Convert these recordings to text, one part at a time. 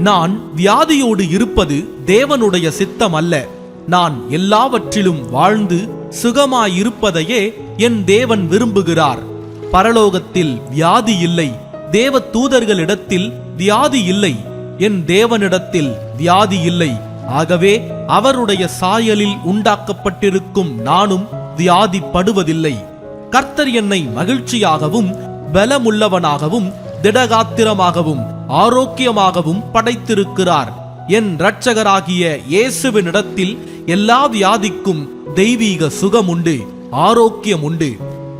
நான் வியாதியோடு இருப்பது தேவனுடைய சித்தம் அல்ல நான் எல்லாவற்றிலும் வாழ்ந்து சுகமாயிருப்பதையே என் தேவன் விரும்புகிறார். பரலோகத்தில் வியாதி இல்லை தேவ தூதர்களிடத்தில் வியாதி இல்லை என் தேவனிடத்தில் வியாதி இல்லை. ஆகவே அவருடைய சாயலில் உண்டாக்கப்பட்டிருக்கும் நானும் வியாதிப்படுவதில்லை. கர்த்தர் என்னை மகிழ்ச்சியாகவும் பலமுள்ளவனாகவும் திடகாத்திரமாகவும் ஆரோக்கியமாகவும் படைத்திருக்கிறார். என் இரட்சகராகிய இயேசுவினிடத்தில் எல்லா வியாதிக்கும் தெய்வீக சுகம் உண்டு ஆரோக்கியம் உண்டு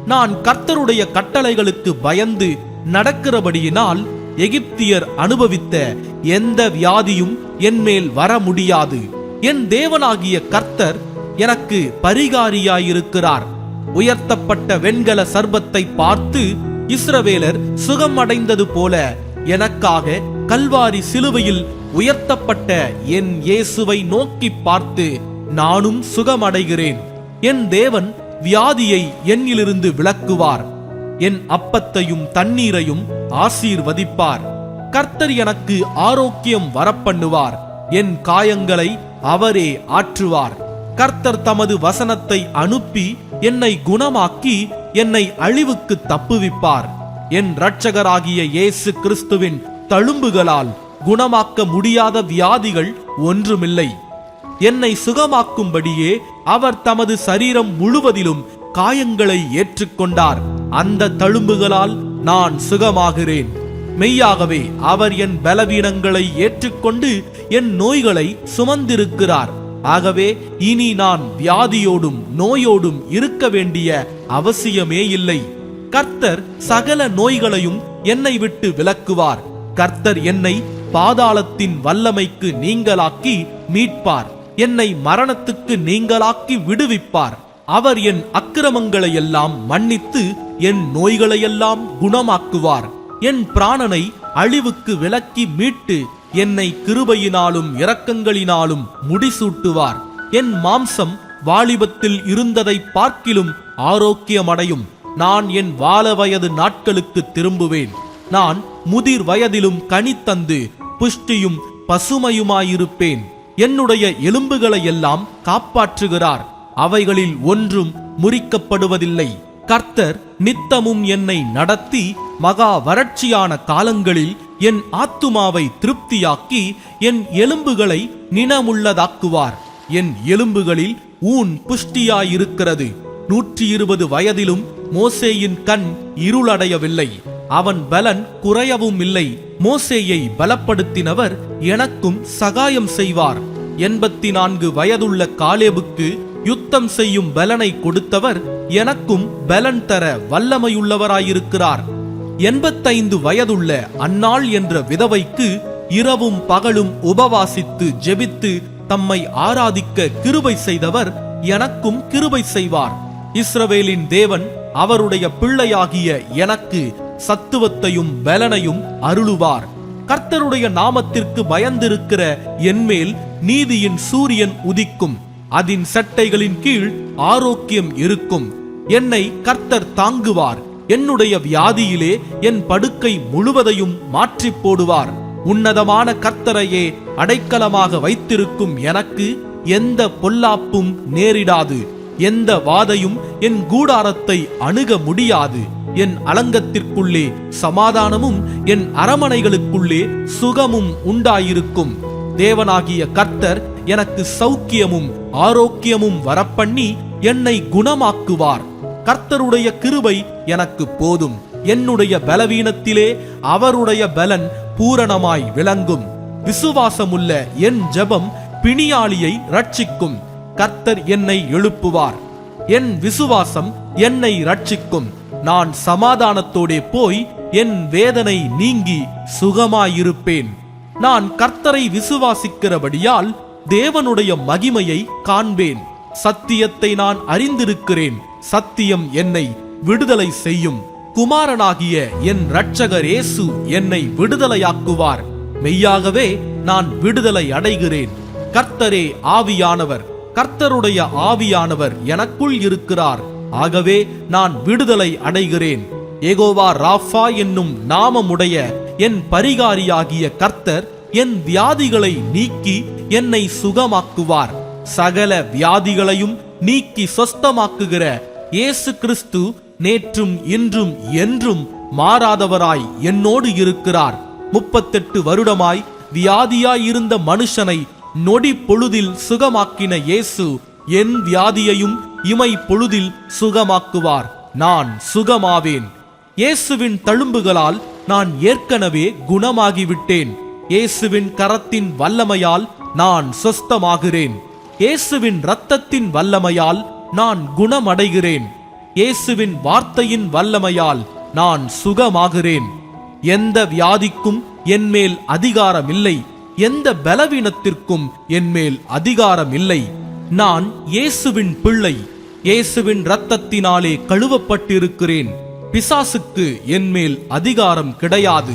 நான் கர்த்தருடைய கட்டளைகளுக்கு பயந்து நடக்கிறபடியினால் எகிப்தியர் அனுபவித்த எந்த வியாதியும் என்மேல் வர முடியாது. என் தேவனாகிய கர்த்தர் எனக்கு பரிகாரியாயிருக்கிறார். உயர்த்தப்பட்ட வெண்கல சர்பத்தை பார்த்து இஸ்ரவேலர் சுகம் அடைந்தது போல எனக்காக கல்வாரி சிலுவையில் உயர்த்தப்பட்ட என் இயேசுவை நோக்கி பார்த்து நானும் சுகமடைகிறேன். என் தேவன் வியாதியை என்னிலிருந்து விலக்குவார். என் அப்பத்தையும் தண்ணீரையும் ஆசீர்வதிப்பார். கர்த்தர் எனக்கு ஆரோக்கியம் வரப்பண்ணுவார். என் காயங்களை அவரே ஆற்றுவார். கர்த்தர் தமது வசனத்தை அனுப்பி என்னை குணமாக்கி என்னை அழிவுக்கு தப்புவிப்பார். என் இரட்சகராகிய இயேசு கிறிஸ்துவின் தழும்புகளால் குணமாக்க முடியாத வியாதிகள் ஒன்றுமில்லை. என்னை சுகமாக்கும்படியே அவர் தமது சரீரம் முழுவதிலும் காயங்களை ஏற்றுக்கொண்டார். அந்த தழும்புகளால் நான் சுகமாகிறேன். மெய்யாகவே அவர் என் பலவீனங்களை ஏற்றுக்கொண்டு என் நோய்களை சுமந்திருக்கிறார். ஆகவே இனி நான் வியாதியோடும் நோயோடும் இருக்க வேண்டிய அவசியமே இல்லை. கர்த்தர் சகல நோய்களையும் என்னை விட்டு விலக்குவார். கர்த்தர் என்னை பாதாளத்தின் வல்லமைக்கு நீங்களாக்கி மீட்பார். என்னை மரணத்துக்கு நீங்களாக்கி விடுவிப்பார். அவர் என் அக்கிரமங்களை எல்லாம் மன்னித்து என் நோய்களையெல்லாம் குணமாக்குவார். என் பிராணனை அழிவுக்கு விலக்கி மீட்டு என்னை கிருபையினாலும் இரக்கங்களினாலும் முடிசூட்டுவார். என் மாம்சம் வாலிபத்தில் இருந்ததை பார்க்கிலும் ஆரோக்கியமடையும். நான் என் வால வயது நாட்களுக்கு திரும்புவேன். நான் முதிர் வயதிலும் கனி தந்து புஷ்டியும் பசுமையுமாயிருப்பேன். என்னுடைய எலும்புகளை எல்லாம் காப்பாற்றுகிறார். அவைகளில் ஒன்றும் முறிக்கப்படுவதில்லை. கர்த்தர் நித்தமும் என்னை நடத்தி மகா வறட்சியான காலங்களில் என் ஆத்துமாவை திருப்தியாக்கி என் எலும்புகளை நினமுள்ளதாக்குவார். என் எலும்புகளில் ஊன் புஷ்டியாயிருக்கிறது. நூற்றி இருபது வயதிலும் மோசேயின் கண் இருளடையவில்லை. அவன் பலன் குறையவும் இல்லை மோசேயை பலப்படுத்தினவர் எனக்கும் சகாயம் செய்வார். எண்பத்தி நான்கு வயதுள்ள காலேபுக்கு யுத்தம் செய்யும் பலனை கொடுத்தவர் எனக்கும் பலன் தர வல்லமையுள்ளவராயிருக்கிறார். எண்பத்தைந்து வயதுள்ள அன்னாள் என்ற விதவைக்கு இரவும் பகலும் உபவாசித்து ஜெபித்து தம்மை ஆராதிக்க கிருபை செய்தவர் எனக்கும் கிருபை செய்வார். இஸ்ரவேலின் தேவன் அவருடைய பிள்ளையாகிய எனக்கு சத்துவத்தையும் பலனையும் அருளுவார். கர்த்தருடைய நாமத்திற்கு பயந்திருக்கிற என்மேல் நீதியின் சூரியன் உதிக்கும். அதன் சட்டைகளின் கீழ் ஆரோக்கியம் இருக்கும். என்னை கர்த்தர் தாங்குவார். என்னுடைய வியாதியிலே என் படுக்கை முழுவதையும் மாற்றிப் போடுவார். உன்னதமான கர்த்தரையே அடைக்கலமாக வைத்திருக்கும் எனக்கு எந்த பொல்லாப்பும் நேரிடாது. எந்த வாதையும் என் கூடாரத்தை அணுக முடியாது. என் அலங்கத்திற்குள்ளே சமாதானமும் என் அரமனைகளுக்குள்ளே சுகமும் உண்டாயிருக்கும். தேவனாகிய கர்த்தர் எனக்கு சௌக்கியமும் ஆரோக்கியமும் வரப்பண்ணி என்னை குணமாக்குவார். கர்த்தருடைய கிருபை எனக்கு போதும். என்னுடைய பலவீனத்திலே அவருடைய பலன் பூரணமாய் விளங்கும். விசுவாசமுள்ள என் ஜெபம் பிணியாளியை ரட்சிக்கும் கர்த்தர் என்னை எழுப்புவார். என் விசுவாசம் என்னை ரட்சிக்கும் நான் சமாதானத்தோடே போய் என் வேதனை நீங்கி சுகமாயிருப்பேன். நான் கர்த்தரை விசுவாசிக்கிறபடியால் தேவனுடைய மகிமையை காண்பேன். சத்தியத்தை நான் அறிந்திருக்கிறேன். சத்தியம் என்னை விடுதலை செய்யும். குமாரனாகிய என் இரட்சகர் இயேசு என்னை விடுதலையாக்குவார். மெய்யாகவே நான் விடுதலை அடைகிறேன். கர்த்தரே ஆவியானவர். கர்த்தருடைய ஆவியானவர் எனக்குள் இருக்கிறார். ஆகவே நான் விடுதலை அடைகிறேன். ஏகோவா ராஃபா என்னும் நாமமுடைய என் பரிகாரியாகிய கர்த்தர் என் வியாதிகளை நீக்கி என்னை சுகமாக்குவார். சகல வியாதிகளையும் நீக்கி சொஸ்தமாக்குகிற இயேசு கிறிஸ்து நேற்றும் இன்றும் என்றும் மாறாதவராய் என்னோடு இருக்கிறார். முப்பத்தெட்டு வருடமாய் வியாதியாயிருந்த மனுஷனை நொடி பொழுதில் சுகமாக்கின இயேசு என் வியாதியையும் இமை பொழுதில் சுகமாக்குவார். நான் சுகமாவேன். இயேசுவின் தழும்புகளால் நான் ஏற்கனவே குணமாகிவிட்டேன். இயேசுவின் கரத்தின் வல்லமையால் நான் சொஸ்தமாகிறேன். இயேசுவின் இரத்தத்தின் வல்லமையால் நான் குணமடைகிறேன். இயேசுவின் வார்த்தையின் வல்லமையால் நான் சுகமாகிறேன். எந்த வியாதிக்கும் என்மேல் அதிகாரம் இல்லை எந்த பலவீனத்திற்கும் என்மேல் அதிகாரம் இல்லை நான் இயேசுவின் பிள்ளை இயேசுவின் இரத்தத்தினாலே கழுவப்பட்டிருக்கிறேன். பிசாசுக்கு என்மேல் அதிகாரம் கிடையாது.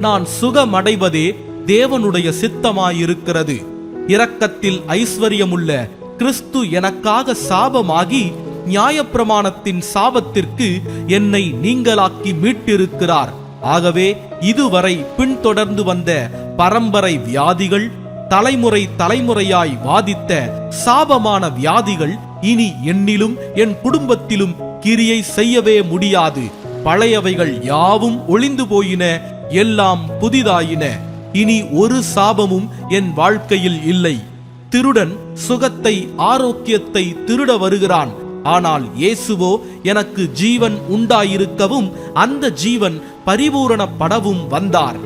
நான் சுகமடைவதே தேவனுடைய சித்தமாயிருக்கிறது. இரக்கத்தில் ஐஸ்வர்யமுள்ள கிறிஸ்து எனக்காக சாபமாகி நியாயப்பிரமாணத்தின் சாபத்திற்கு என்னை நீங்களாக்கி மீட்டிருக்கிறார். ஆகவே இதுவரை பின்தொடர்ந்து வந்த பரம்பரை வியாதிகள் தலைமுறை தலைமுறையாய் வாதித்த சாபமான வியாதிகள் இனி என்னிலும் என் குடும்பத்திலும் கிரியை செய்யவே முடியாது. பழையவைகள் யாவும் ஒளிந்து போயின எல்லாம் புதிதாயின. இனி ஒரு சாபமும் என் வாழ்க்கையில் இல்லை. திருடன் சுகத்தை ஆரோக்கியத்தை திருட வருகிறான். ஆனால் இயேசுவோ எனக்கு ஜீவன் உண்டாயிருக்கவும் அந்த ஜீவன் பரிபூரணப்படவும் வந்தார்.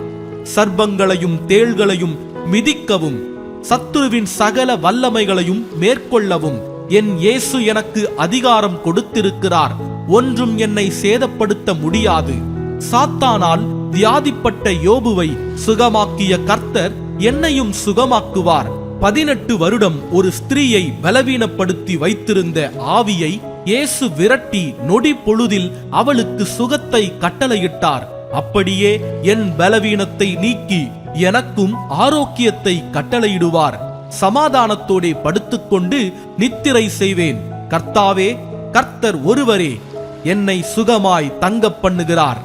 சர்ப்பங்களையும் தேள்களையும் மிதிக்கவும் சத்துருவின் சகல வல்லமைகளையும் மேற்கொள்ளவும் என் இயேசு எனக்கு அதிகாரம் கொடுத்திருக்கிறார். ஒன்றும் என்னை சேதப்படுத்த முடியாது. சாத்தானால் வியாதிப்பட்ட யோபுவை சுகமாக்கிய கர்த்தர் என்னையும் சுகமாக்குவார். பதினெட்டு வருடம் ஒரு ஸ்திரீயை பலவீனப்படுத்தி வைத்திருந்த ஆவியை இயேசு விரட்டி நொடி பொழுதில் அவளுக்கு சுகத்தை கட்டளையிட்டார். அப்படியே என் பலவீனத்தை நீக்கி எனக்கும் ஆரோக்கியத்தை கட்டளையிடுவார். சமாதானத்தோடே படுத்துக்கொண்டு நித்திரை செய்வேன். கர்த்தாவே கர்த்தர் ஒருவரே என்னை சுகமாய் தங்கப் பண்ணுகிறார்.